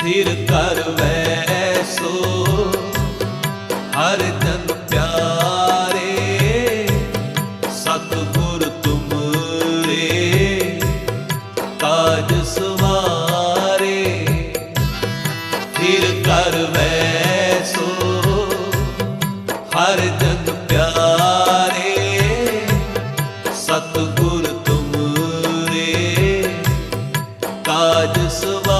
ਸਥਿਰ ਕਰ ਵੈਸੋ ਹਰ ਜਨ ਪਿਆਰੇ ਸਤਿਗੁਰ ਤੁਮਰੇ ਤਾਜ ਸਵਾਰੇ ਫਿਰ ਕਰ ਵੈਸੋ ਹਰ ਜਨ ਪਿਆਰੇ ਸਤਿਗੁਰ ਤੁਮਰੇ ਤਾਜ ਸਵਾਰੇ